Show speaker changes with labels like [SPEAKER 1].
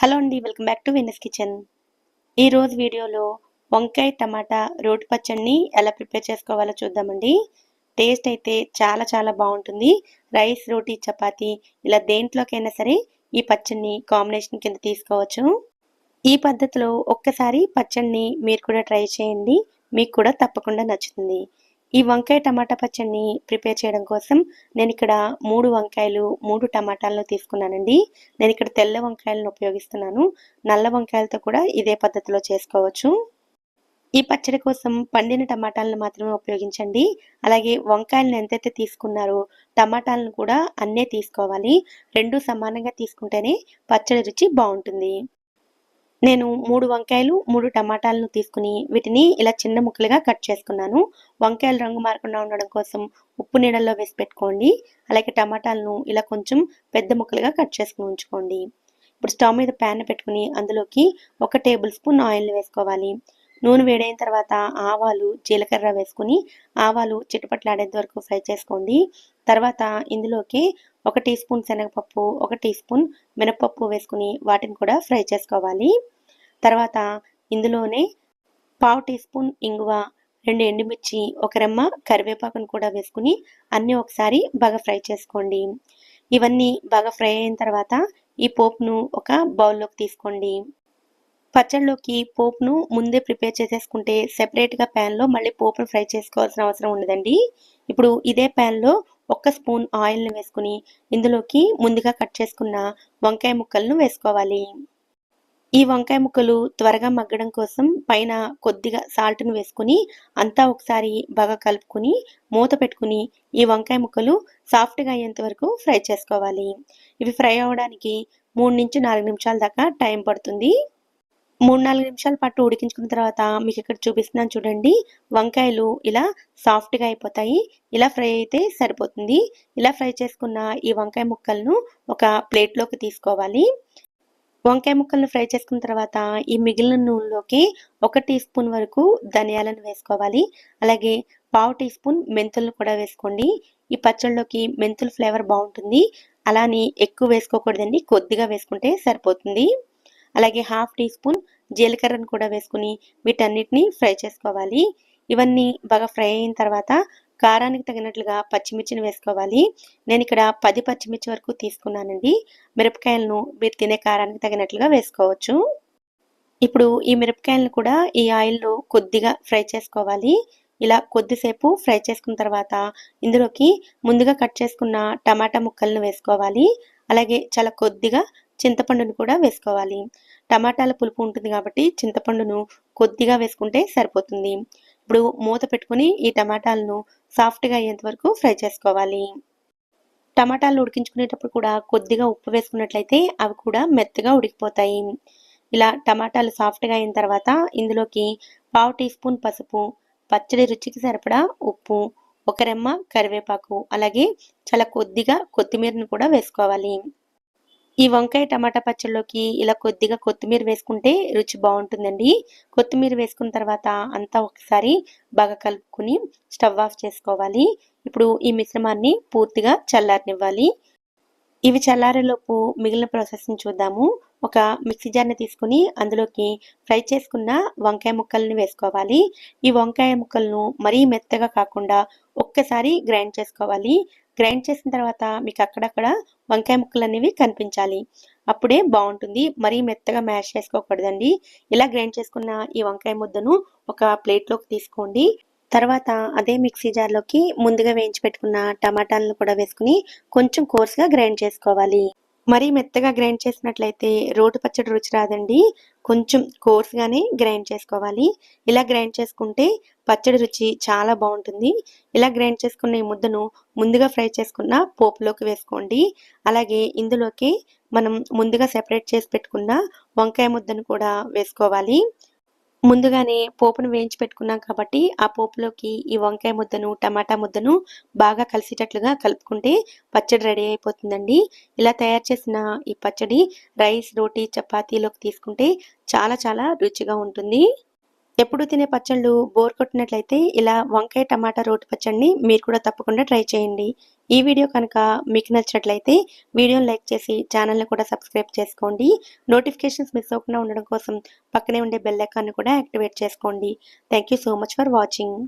[SPEAKER 1] Hello అండి welcome back to Vinus kitchen. ఈరోజు వీడియోలో వంకాయ టమాటా రోటి పచ్చడిని ఎలా ప్రిపేర్ చేసుకోవాలో చూద్దామండి. టేస్ట్ అయితే చాలా చాలా బాగుంటుంది. రైస్ రోటీ చపాతి ఇలా దేంట్లోకైనా సరే ఈ పచ్చడిని కాంబినేషన్ కింద తీసుకోవచ్చు. ఈ పద్ధతిలో ఒక్కసారి పచ్చడిని మీరు కూడా ట్రై చేయండి. మీకు కూడా తప్పకుండా నచ్చుతుంది. ఈ వంకాయ టమాటా పచ్చడిని ప్రిపేర్ చేయడం కోసం నేను ఇక్కడ మూడు వంకాయలు మూడు టమాటాలను తీసుకున్నానండి. నేను ఇక్కడ తెల్ల వంకాయలను ఉపయోగిస్తున్నాను. నల్ల వంకాయలతో కూడా ఇదే పద్ధతిలో చేసుకోవచ్చు. ఈ పచ్చడి కోసం పండిన టమాటాలను మాత్రమే ఉపయోగించండి. అలాగే వంకాయలను ఎంతైతే తీసుకున్నారో టమాటాలను కూడా అన్నే తీసుకోవాలి. రెండు సమానంగా తీసుకుంటేనే పచ్చడి రుచి బాగుంటుంది. నేను మూడు వంకాయలు మూడు టమాటాలను తీసుకుని వీటిని ఇలా చిన్న ముక్కలుగా కట్ చేసుకున్నాను. వంకాయలు రంగు మారకుండా ఉండడం కోసం ఉప్పు నీడల్లో వేసి పెట్టుకోండి. అలాగే టమాటాలను ఇలా కొంచెం పెద్ద ముక్కలుగా కట్ చేసుకుని ఉంచుకోండి. ఇప్పుడు స్టవ్ మీద ప్యాన్ పెట్టుకుని అందులోకి ఒక టేబుల్ స్పూన్ ఆయిల్ వేసుకోవాలి. నూనె వేడైన తర్వాత ఆవాలు జీలకర్ర వేసుకుని ఆవాలు చిటపట్లాడేంత వరకు ఫ్రై చేసుకోండి. తర్వాత ఇందులోకి ఒక టీ స్పూన్ శనగపప్పు ఒక టీ స్పూన్ మినపప్పు వేసుకుని వాటిని కూడా ఫ్రై చేసుకోవాలి. తర్వాత ఇందులోనే పావు టీ స్పూన్ ఇంగువ రెండు ఎండుమిర్చి ఒక రెమ్మ కరివేపాకును కూడా వేసుకుని అన్నీ ఒకసారి బాగా ఫ్రై చేసుకోండి. ఇవన్నీ బాగా ఫ్రై అయిన తర్వాత ఈ పోపును ఒక బౌల్లోకి తీసుకోండి. పచ్చళ్ళలోకి పోపును ముందే ప్రిపేర్ చేసేసుకుంటే సెపరేట్గా ప్యాన్లో మళ్ళీ పోపును ఫ్రై చేసుకోవాల్సిన అవసరం ఉండదండి. ఇప్పుడు ఇదే ప్యాన్లో ఒక్క స్పూన్ ఆయిల్ని వేసుకుని ఇందులోకి ముందుగా కట్ చేసుకున్న వంకాయ ముక్కలను వేసుకోవాలి. ఈ వంకాయ ముక్కలు త్వరగా మగ్గడం కోసం పైన కొద్దిగా సాల్ట్ను వేసుకుని అంతా ఒకసారి బాగా కలుపుకుని మూత పెట్టుకుని ఈ వంకాయ ముక్కలు సాఫ్ట్గా అయ్యేంత వరకు ఫ్రై చేసుకోవాలి. ఇవి ఫ్రై అవ్వడానికి మూడు నుంచి నాలుగు నిమిషాల దాకా టైం పడుతుంది. మూడు నాలుగు నిమిషాల పాటు ఉడికించుకున్న తర్వాత మీకు ఇక్కడ చూపిస్తున్నాను చూడండి. వంకాయలు ఇలా సాఫ్ట్గా అయిపోతాయి. ఇలా ఫ్రై అయితే సరిపోతుంది. ఇలా ఫ్రై చేసుకున్న ఈ వంకాయ ముక్కలను ఒక ప్లేట్లోకి తీసుకోవాలి. వంకాయ ముక్కలను ఫ్రై చేసుకున్న తర్వాత ఈ మిగిలిన నూనెలోకి ఒక టీ స్పూన్ వరకు ధనియాలను వేసుకోవాలి. అలాగే పావు టీ స్పూన్ మెంతులను కూడా వేసుకోండి. ఈ పచ్చళ్ళలోకి మెంతుల ఫ్లేవర్ బాగుంటుంది. అలానే ఎక్కువ వేసుకోకూడదండి. కొద్దిగా వేసుకుంటే సరిపోతుంది. అలాగే హాఫ్ టీ స్పూన్ జీలకర్రను కూడా వేసుకుని వీటన్నిటిని ఫ్రై చేసుకోవాలి. ఇవన్నీ బాగా ఫ్రై అయిన తర్వాత కారానికి తగినట్లుగా పచ్చిమిర్చిని వేసుకోవాలి. నేను ఇక్కడ పది పచ్చిమిర్చి వరకు తీసుకున్నానండి. మిరపకాయలను మీరు తినే కారానికి తగినట్లుగా వేసుకోవచ్చు. ఇప్పుడు ఈ మిరపకాయలను కూడా ఈ ఆయిల్లో కొద్దిగా ఫ్రై చేసుకోవాలి. ఇలా కొద్దిసేపు ఫ్రై చేసుకున్న తర్వాత ఇందులోకి ముందుగా కట్ చేసుకున్న టమాటా ముక్కలను వేసుకోవాలి. అలాగే చాలా కొద్దిగా చింతపండును కూడా వేసుకోవాలి. టమాటాల పులుపు ఉంటుంది కాబట్టి చింతపండును కొద్దిగా వేసుకుంటే సరిపోతుంది. ఇప్పుడు మూత పెట్టుకుని ఈ టమాటాలను సాఫ్ట్గా అయ్యేంత వరకు ఫ్రై చేసుకోవాలి. టమాటాలు ఉడికించుకునేటప్పుడు కూడా కొద్దిగా ఉప్పు వేసుకున్నట్లయితే అవి కూడా మెత్తగా ఉడికిపోతాయి. ఇలా టమాటాలు సాఫ్ట్గా అయిన తర్వాత ఇందులోకి పావు టీ స్పూన్ పసుపు పచ్చడి రుచికి సరిపడా ఉప్పు ఒక రెమ్మ కరివేపాకు అలాగే చాలా కొద్దిగా కొత్తిమీరను కూడా వేసుకోవాలి. ఈ వంకాయ టమాటా పచ్చళ్ళలోకి ఇలా కొద్దిగా కొత్తిమీర వేసుకుంటే రుచి బాగుంటుందండి. కొత్తిమీర వేసుకున్న తర్వాత అంతా ఒకసారి బాగా కలుపుకుని స్టవ్ ఆఫ్ చేసుకోవాలి. ఇప్పుడు ఈ మిశ్రమాన్ని పూర్తిగా చల్లారనివ్వాలి. ఇవి చల్లారేలోపు మిగిలిన ప్రాసెస్ని చూద్దాము. ఒక మిక్సీ జార్ని తీసుకుని అందులోకి ఫ్రై చేసుకున్న వంకాయ ముక్కల్ని వేసుకోవాలి. ఈ వంకాయ ముక్కలను మరీ మెత్తగా కాకుండా ఒక్కసారి గ్రైండ్ చేసుకోవాలి. గ్రైండ్ చేసిన తర్వాత మీకు అక్కడక్కడ వంకాయ ముక్కలు అనేవి కనిపించాలి. అప్పుడే బాగుంటుంది. మరీ మెత్తగా మ్యాష్ చేసుకోకూడదండి. ఇలా గ్రైండ్ చేసుకున్న ఈ వంకాయ ముద్దను ఒక ప్లేట్లోకి తీసుకోండి. తర్వాత అదే మిక్సీ జార్లోకి ముందుగా వేయించి పెట్టుకున్న టమాటాలను కూడా వేసుకుని కొంచెం కోర్స్గా గ్రైండ్ చేసుకోవాలి. మరీ మెత్తగా గ్రైండ్ చేసినట్లయితే రోటి పచ్చడి రుచి రాదండి. కొంచెం కోర్స్గానే గ్రైండ్ చేసుకోవాలి. ఇలా గ్రైండ్ చేసుకుంటే పచ్చడి రుచి చాలా బాగుంటుంది. ఇలా గ్రైండ్ చేసుకున్న ఈ ముద్దను ముందుగా ఫ్రై చేసుకున్న పోపులోకి వేసుకోండి. అలాగే ఇందులోకి మనం ముందుగా సెపరేట్ చేసి పెట్టుకున్న వంకాయ ముద్దను కూడా వేసుకోవాలి. ముందుగానే పోపును వేయించి పెట్టుకున్నాం కాబట్టి ఆ పోపులోకి ఈ వంకాయ ముద్దను టమాటా ముద్దను బాగా కలిసేటట్లుగా కలుపుకుంటే పచ్చడి రెడీ అయిపోతుందండి. ఇలా తయారు చేసిన ఈ పచ్చడి రైస్ రోటీ చపాతీలోకి తీసుకుంటే చాలా చాలా రుచిగా ఉంటుంది. ఎప్పుడు తినే పచ్చళ్ళు బోర్ కొట్టినట్లయితే ఇలా వంకాయ టమాటా రోటి పచ్చడిని మీరు కూడా తప్పకుండా ట్రై చేయండి. ఈ వీడియో కనుక మీకు నచ్చినట్లయితే వీడియోని లైక్ చేసి ఛానల్ని కూడా సబ్స్క్రైబ్ చేసుకోండి. నోటిఫికేషన్స్ మిస్ అవ్వకుండా ఉండడం కోసం పక్కనే ఉండే బెల్ ఐకాన్ని కూడా యాక్టివేట్ చేసుకోండి. Thank you so much for watching.